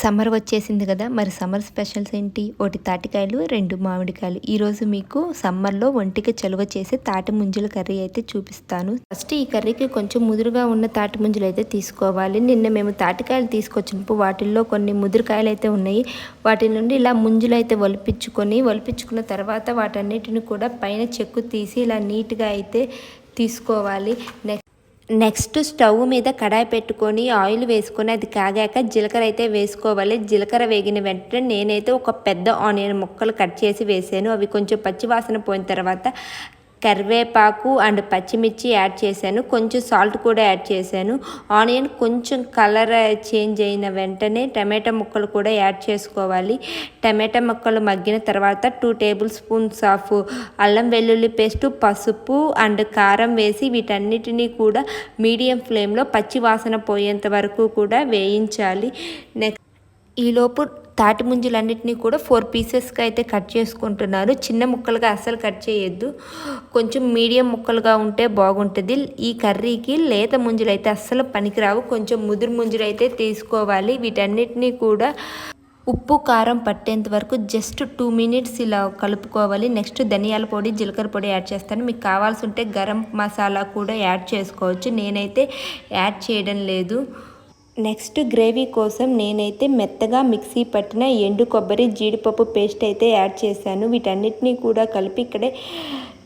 Summer వచ్చేసింది కదా మరి సమ్మర్ స్పెషల్స్ ఏంటి? ఒకటి తాటికాయలు రెండు మామిడికాయలు. ఈరోజు మీకు సమ్మర్లో ఒంటికి చలువ చేసే తాటి ముంజల కర్రీ అయితే చూపిస్తాను. ఫస్ట్ ఈ కర్రీకి కొంచెం ముదురుగా ఉన్న తాటి ముంజలు అయితే తీసుకోవాలి. నిన్న మేము తాటికాయలు తీసుకొచ్చినప్పుడు వాటిల్లో కొన్ని ముదురుకాయలు అయితే ఉన్నాయి. వాటి నుండి ఇలా ముంజులు అయితే ఒలిపించుకొని ఒలిపించుకున్న తర్వాత వాటన్నిటిని కూడా పైన చెక్కు తీసి ఇలా నీట్గా అయితే తీసుకోవాలి. నెక్స్ట్ నెక్స్ట్ స్టవ్ మీద కడాయి పెట్టుకొని ఆయిల్ వేసుకొని అది కాగాక జీలకర్ర అయితే వేసుకోవాలి. జీలకర్ర వేగిన వెంటనే నేనైతే ఒక పెద్ద ఆనియన్ ముక్కలు కట్ చేసి వేసాను. అవి కొంచెం పచ్చివాసన పోయిన తర్వాత కరివేపాకు అండ్ పచ్చిమిర్చి యాడ్ చేశాను. కొంచెం సాల్ట్ కూడా యాడ్ చేశాను. ఆనియన్ కొంచెం కలర్ చేంజ్ అయిన వెంటనే టమాటా ముక్కలు కూడా యాడ్ చేసుకోవాలి. టమాటా ముక్కలు మగ్గిన తర్వాత టూ టేబుల్ స్పూన్స్ ఆఫ్ అల్లం వెల్లుల్లి పేస్ట్ పసుపు అండ్ కారం వేసి వీటన్నిటినీ కూడా మీడియం ఫ్లేమ్లో పచ్చి వాసన పోయేంత వరకు కూడా వేయించాలి. నెక్స్ట్ ఈలోపు తాటి ముంజలన్నిటినీ కూడా ఫోర్ పీసెస్గా అయితే కట్ చేసుకుంటున్నారు. చిన్న ముక్కలుగా అస్సలు కట్ చేయొద్దు. కొంచెం మీడియం ముక్కలుగా ఉంటే బాగుంటుంది. ఈ కర్రీకి లేత ముంజలు అయితే అస్సలు పనికిరావు. కొంచెం ముదురు ముంజలు అయితే తీసుకోవాలి. వీటన్నిటినీ కూడా ఉప్పు కారం పట్టేంత వరకు జస్ట్ టూ మినిట్స్ ఇలా కలుపుకోవాలి. నెక్స్ట్ ధనియాల పొడి జీలకర్ర పొడి యాడ్ చేస్తాను. మీకు కావాల్సి ఉంటే గరం మసాలా కూడా యాడ్ చేసుకోవచ్చు. నేనైతే యాడ్ చేయడం లేదు. నెక్స్ట్ గ్రేవీ కోసం నేనైతే మెత్తగా మిక్సీ పట్టిన ఎండు కొబ్బరి జీడిపప్పు పేస్ట్ అయితే యాడ్ చేశాను. వీటన్నిటినీ కూడా కలిపి ఇక్కడే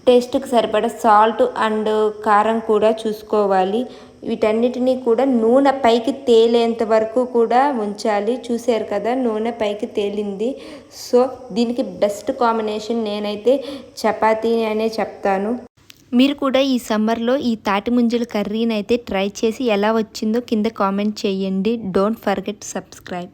టేస్ట్కి సరిపడా సాల్ట్ అండ్ కారం కూడా చూసుకోవాలి. వీటన్నిటినీ కూడా నూనె పైకి తేలేంత వరకు కూడా ఉంచాలి. చూశారు కదా నూనె పైకి తేలింది. సో దీనికి బెస్ట్ కాంబినేషన్ నేనైతే చపాతీ అనే చెప్తాను. మీరు కూడా ఈ సమ్మర్లో ఈ తాటి ముంజల కర్రీని అయితే ట్రై చేసి ఎలా వచ్చిందో కింద కామెంట్ చేయండి. Don't forget subscribe